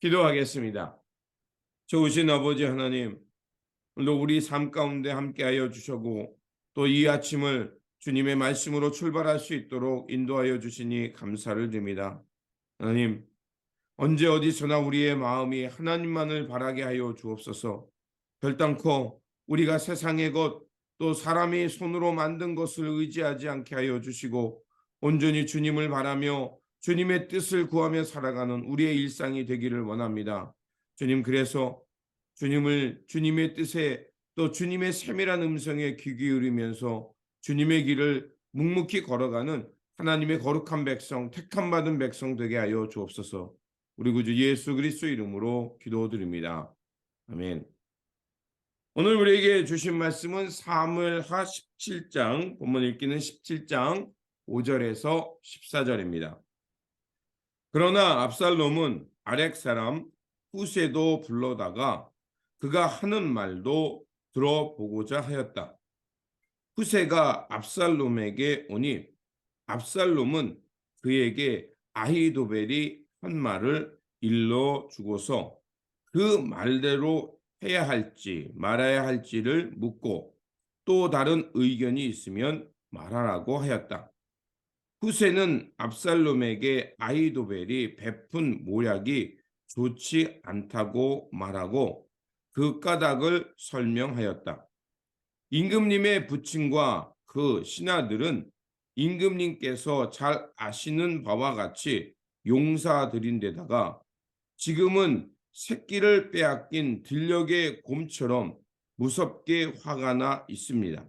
기도하겠습니다. 좋으신 아버지 하나님, 오늘도 우리 삶 가운데 함께하여 주셔고 또 이 아침을 주님의 말씀으로 출발할 수 있도록 인도하여 주시니 감사를 드립니다. 하나님, 언제 어디서나 우리의 마음이 하나님만을 바라게 하여 주옵소서. 결단코 우리가 세상의 것 또 사람이 손으로 만든 것을 의지하지 않게 하여 주시고 온전히 주님을 바라며 주님의 뜻을 구하며 살아가는 우리의 일상이 되기를 원합니다. 주님 그래서 주님을 주님의 뜻에 또 주님의 세밀한 음성에 귀 기울이면서 주님의 길을 묵묵히 걸어가는 하나님의 거룩한 백성, 택함 받은 백성 되게 하여 주옵소서. 우리 구주 예수 그리스도 이름으로 기도드립니다. 아멘. 오늘 우리에게 주신 말씀은 사무엘하 17장 본문 읽기는 17장 5절에서 14절입니다. 그러나 압살롬은 아렉 사람 후세도 불러다가 그가 하는 말도 들어보고자 하였다. 후세가 압살롬에게 오니 압살롬은 그에게 아히도벨이 한 말을 일러 주고서 그 말대로 해야 할지 말아야 할지를 묻고 또 다른 의견이 있으면 말하라고 하였다. 후세는 압살롬에게 아히도벨이 베푼 모략이 좋지 않다고 말하고 그 까닭을 설명하였다. 임금님의 부친과 그 신하들은 임금님께서 잘 아시는 바와 같이 용사들인 데다가 지금은 새끼를 빼앗긴 들녘의 곰처럼 무섭게 화가 나 있습니다.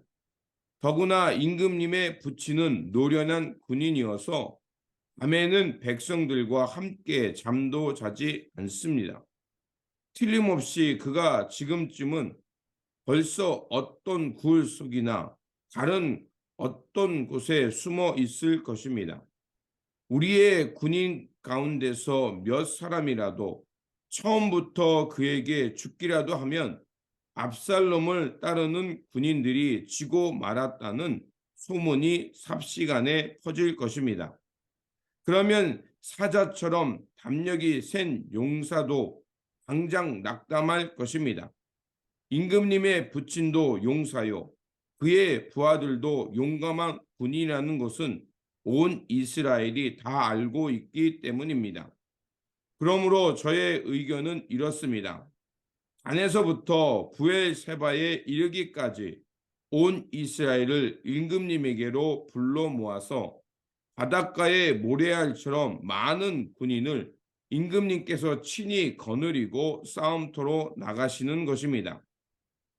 더구나 임금님의 부친은 노련한 군인이어서 밤에는 백성들과 함께 잠도 자지 않습니다. 틀림없이 그가 지금쯤은 벌써 어떤 굴 속이나 다른 어떤 곳에 숨어 있을 것입니다. 우리의 군인 가운데서 몇 사람이라도 처음부터 그에게 죽기라도 하면 압살롬을 따르는 군인들이 지고 말았다는 소문이 삽시간에 퍼질 것입니다. 그러면 사자처럼 담력이 센 용사도 당장 낙담할 것입니다. 임금님의 부친도 용사요. 그의 부하들도 용감한 군이라는 것은 온 이스라엘이 다 알고 있기 때문입니다. 그러므로 저의 의견은 이렇습니다. 안에서부터 부엘세바에 이르기까지 온 이스라엘을 임금님에게로 불러 모아서 바닷가의 모래알처럼 많은 군인을 임금님께서 친히 거느리고 싸움터로 나가시는 것입니다.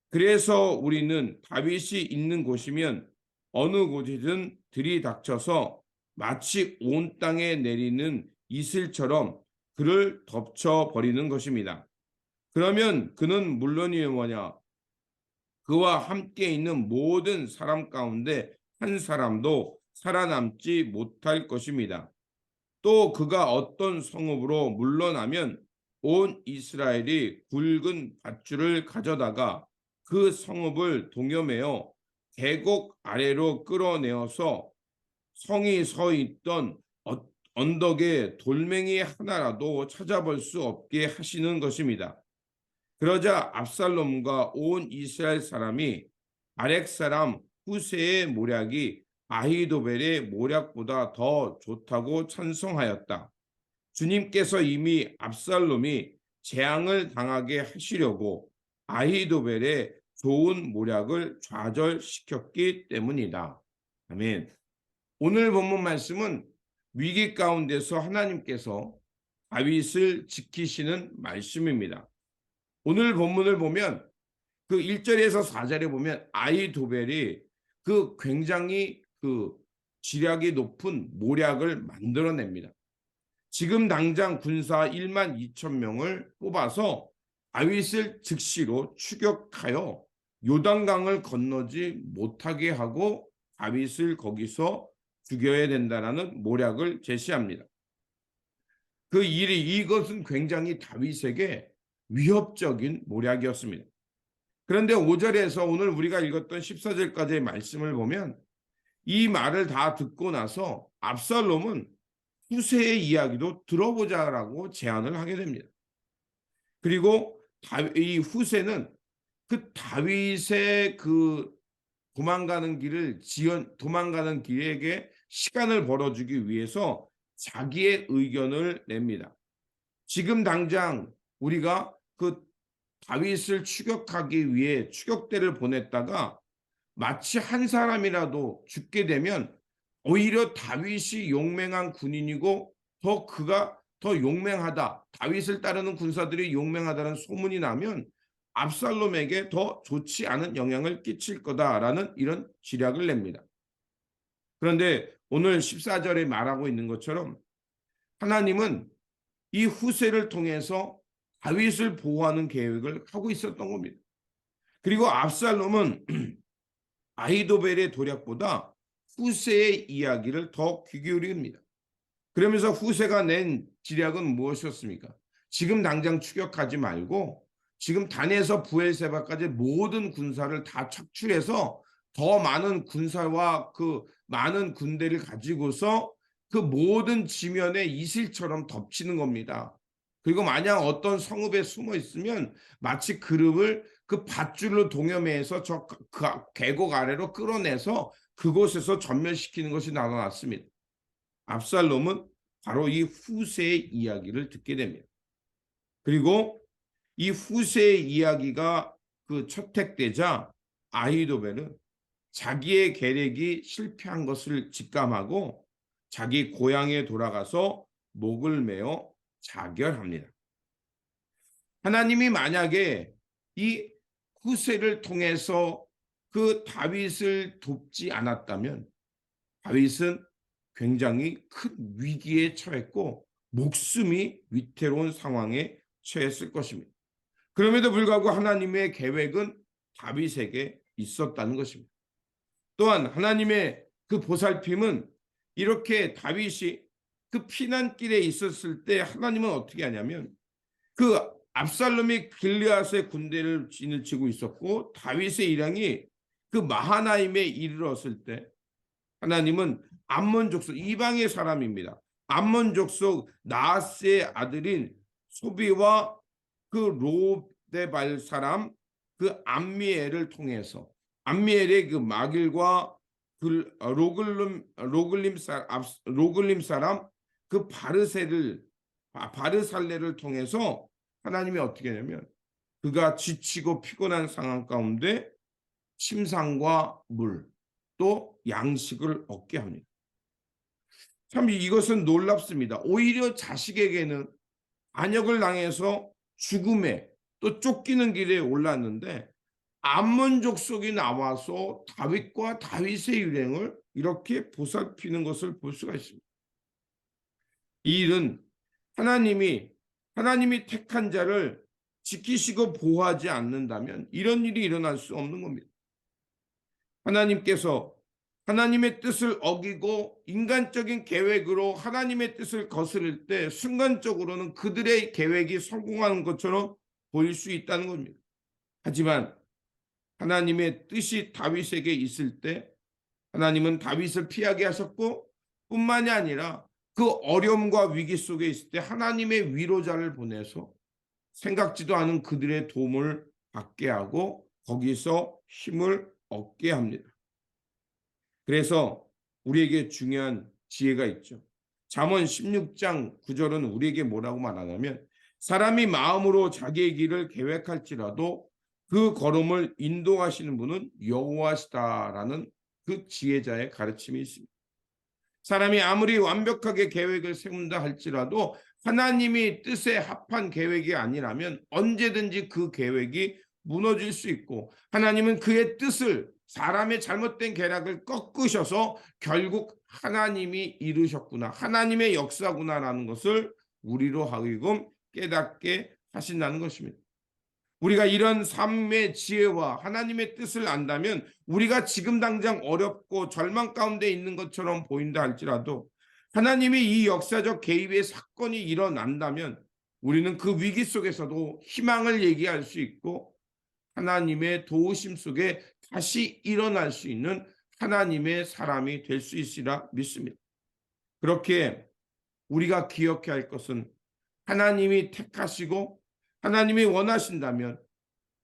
그래서 우리는 다윗이 있는 곳이면 어느 곳이든 들이닥쳐서 마치 온 땅에 내리는 이슬처럼 그를 덮쳐 버리는 것입니다. 그러면 그는 물론이 뭐냐? 그와 함께 있는 모든 사람 가운데 한 사람도 살아남지 못할 것입니다. 또 그가 어떤 성읍으로 물러나면 온 이스라엘이 굵은 밧줄을 가져다가 그 성읍을 동여매어 계곡 아래로 끌어내어서 성이 서 있던 어- 언덕에 돌멩이 하나라도 찾아볼 수 없게 하시는 것입니다. 그러자 압살롬과 온 이스라엘 사람이 아렉 사람 후세의 모략이 아히도벨의 모략보다 더 좋다고 찬성하였다. 주님께서 이미 압살롬이 재앙을 당하게 하시려고 아히도벨의 좋은 모략을 좌절시켰기 때문이다. 아멘. 오늘 본문 말씀은 위기 가운데서 하나님께서 다윗을 지키시는 말씀입니다. 오늘 본문을 보면 그 1절에서 4절에 보면 아이도벨이 그 굉장히 그 지략이 높은 모략을 만들어냅니다. 지금 당장 군사 1만 2천 명을 뽑아서 다윗을 즉시로 추격하여 요단강을 건너지 못하게 하고 다윗을 거기서 죽여야 된다라는 모략을 제시합니다. 그 일이 이것은 굉장히 다윗에게 위협적인 모략이었습니다. 그런데 5절에서 오늘 우리가 읽었던 14절까지의 말씀을 보면 이 말을 다 듣고 나서 압살롬은 후세의 이야기도 들어보자라고 제안을 하게 됩니다. 그리고 다, 이 후세는 그 다윗의 그 도망가는 길을 지연 도망가는 길에게 시간을 벌어주기 위해서 자기의 의견을 냅니다. 지금 당장 우리가 그 다윗을 추격하기 위해 추격대를 보냈다가 마치 한 사람이라도 죽게 되면 오히려 다윗이 용맹한 군인이고 더 그가 더 용맹하다. 다윗을 따르는 군사들이 용맹하다는 소문이 나면 압살롬에게 더 좋지 않은 영향을 끼칠 거다라는 이런 지략을 냅니다. 그런데 오늘 14절에 말하고 있는 것처럼 하나님은 이 후세를 통해서 다윗을 보호하는 계획을 하고 있었던 겁니다. 그리고 압살롬은 아이도벨의 도략보다 후세의 이야기를 더 귀 기울입니다. 그러면서 후세가 낸 지략은 무엇이었습니까? 지금 당장 추격하지 말고 지금 단에서 부엘세바까지 모든 군사를 다 착출해서 더 많은 군사와 그 많은 군대를 가지고서 그 모든 지면에 이슬처럼 덮치는 겁니다. 그리고 만약 어떤 성읍에 숨어 있으면 마치 그룹을 그 밧줄로 동여매해서 저 그- 그 계곡 아래로 끌어내서 그곳에서 전멸시키는 것이 나타났습니다. 압살롬은 바로 이 후세의 이야기를 듣게 됩니다. 그리고 이 후세의 이야기가 그 채택되자 아이도벨은 자기의 계획이 실패한 것을 직감하고 자기 고향에 돌아가서 목을 메어 자결합니다. 하나님이 만약에 이 후세를 통해서 그 다윗을 돕지 않았다면 다윗은 굉장히 큰 위기에 처했고 목숨이 위태로운 상황에 처했을 것입니다. 그럼에도 불구하고 하나님의 계획은 다윗에게 있었다는 것입니다. 또한 하나님의 그 보살핌은 이렇게 다윗이 그 피난길에 있었을 때 하나님은 어떻게 하냐면 그 압살롬이 길르앗의 군대를 진을 치고 있었고 다윗의 일행이 그 마하나임에 이르렀을 때 하나님은 암몬 족속 이방의 사람입니다. 암몬 족속 나스의 아들인 소비와 그 로데발 사람 그 암미엘을 통해서 암미엘의 그 마길과 그 로글림 로글림 사 로글림 사람 그 바르세를 아, 바르살레를 통해서 하나님이 어떻게 하냐면 그가 지치고 피곤한 상황 가운데 침상과 물 또 양식을 얻게 합니다. 참 이것은 놀랍습니다. 오히려 자식에게는 안역을 당해서 죽음에 또 쫓기는 길에 올랐는데 암몬 족속이 나와서 다윗과 다윗의 일행을 이렇게 보살피는 것을 볼 수가 있습니다. 이 일은 하나님이 하나님이 택한 자를 지키시고 보호하지 않는다면 이런 일이 일어날 수 없는 겁니다. 하나님께서 하나님의 뜻을 어기고 인간적인 계획으로 하나님의 뜻을 거스를 때 순간적으로는 그들의 계획이 성공하는 것처럼 보일 수 있다는 겁니다. 하지만 하나님의 뜻이 다윗에게 있을 때 하나님은 다윗을 피하게 하셨고 뿐만이 아니라 그 어려움과 위기 속에 있을 때 하나님의 위로자를 보내서 생각지도 않은 그들의 도움을 받게 하고 거기서 힘을 얻게 합니다. 그래서 우리에게 중요한 지혜가 있죠. 잠언 16장 9절은 우리에게 뭐라고 말하냐면 사람이 마음으로 자기의 길을 계획할지라도 그 걸음을 인도하시는 분은 여호와시다라는 그 지혜자의 가르침이 있습니다. 사람이 아무리 완벽하게 계획을 세운다 할지라도 하나님이 뜻에 합한 계획이 아니라면 언제든지 그 계획이 무너질 수 있고 하나님은 그의 뜻을 사람의 잘못된 계략을 꺾으셔서 결국 하나님이 이루셨구나 하나님의 역사구나라는 것을 우리로 하여금 깨닫게 하신다는 것입니다. 우리가 이런 삶의 지혜와 하나님의 뜻을 안다면 우리가 지금 당장 어렵고 절망 가운데 있는 것처럼 보인다 할지라도 하나님이 이 역사적 개입의 사건이 일어난다면 우리는 그 위기 속에서도 희망을 얘기할 수 있고 하나님의 도우심 속에 다시 일어날 수 있는 하나님의 사람이 될 수 있으리라 믿습니다. 그렇게 우리가 기억해야 할 것은 하나님이 택하시고 하나님이 원하신다면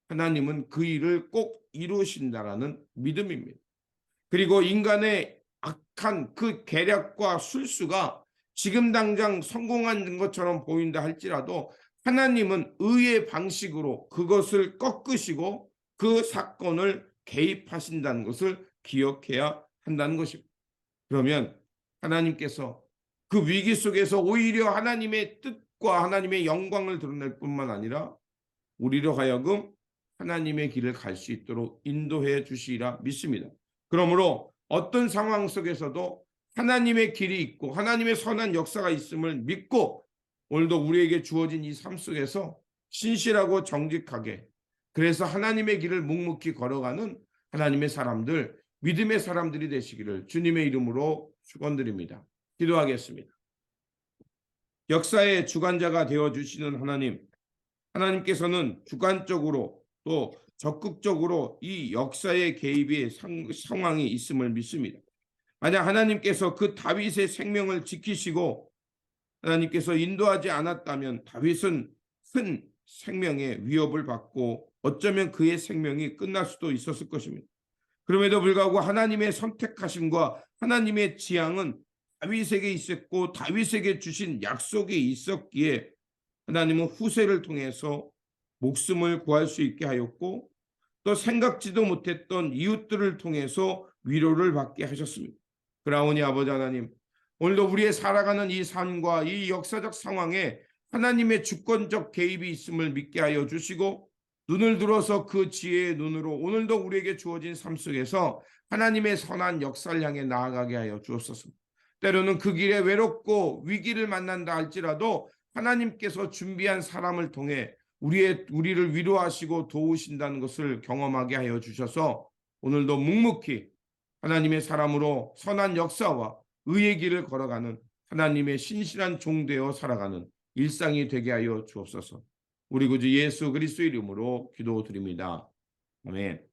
하나님은 그 일을 꼭 이루신다라는 믿음입니다. 그리고 인간의 악한 그 계략과 술수가 지금 당장 성공한 것처럼 보인다 할지라도 하나님은 의의 방식으로 그것을 꺾으시고 그 사건을 개입하신다는 것을 기억해야 한다는 것입니다. 그러면 하나님께서 그 위기 속에서 오히려 하나님의 뜻 과 하나님의 영광을 드러낼 뿐만 아니라 우리로 하여금 하나님의 길을 갈 수 있도록 인도해 주시리라 믿습니다. 그러므로 어떤 상황 속에서도 하나님의 길이 있고 하나님의 선한 역사가 있음을 믿고 오늘도 우리에게 주어진 이 삶 속에서 신실하고 정직하게 그래서 하나님의 길을 묵묵히 걸어가는 하나님의 사람들, 믿음의 사람들이 되시기를 주님의 이름으로 축원드립니다. 기도하겠습니다. 역사의 주관자가 되어 주시는 하나님, 하나님께서는 주관적으로 또 적극적으로 이 역사의 개입의 상, 상황이 있음을 믿습니다. 만약 하나님께서 그 다윗의 생명을 지키시고 하나님께서 인도하지 않았다면 다윗은 큰 생명의 위협을 받고 어쩌면 그의 생명이 끝날 수도 있었을 것입니다. 그럼에도 불구하고 하나님의 선택하심과 하나님의 지향은 다윗에게 있었고 다윗에게 주신 약속이 있었기에 하나님은 후세를 통해서 목숨을 구할 수 있게 하였고 또 생각지도 못했던 이웃들을 통해서 위로를 받게 하셨습니다. 그러오니 아버지 하나님 오늘도 우리의 살아가는 이 삶과 이 역사적 상황에 하나님의 주권적 개입이 있음을 믿게 하여 주시고 눈을 들어서 그 지혜의 눈으로 오늘도 우리에게 주어진 삶 속에서 하나님의 선한 역사를 향해 나아가게 하여 주옵소서. 때로는 그 길에 외롭고 위기를 만난다 할지라도 하나님께서 준비한 사람을 통해 우리의 우리를 위로하시고 도우신다는 것을 경험하게 하여 주셔서 오늘도 묵묵히 하나님의 사람으로 선한 역사와 의의 길을 걸어가는 하나님의 신실한 종되어 살아가는 일상이 되게 하여 주옵소서. 우리 구주 예수 그리스도 이름으로 기도드립니다. 아멘.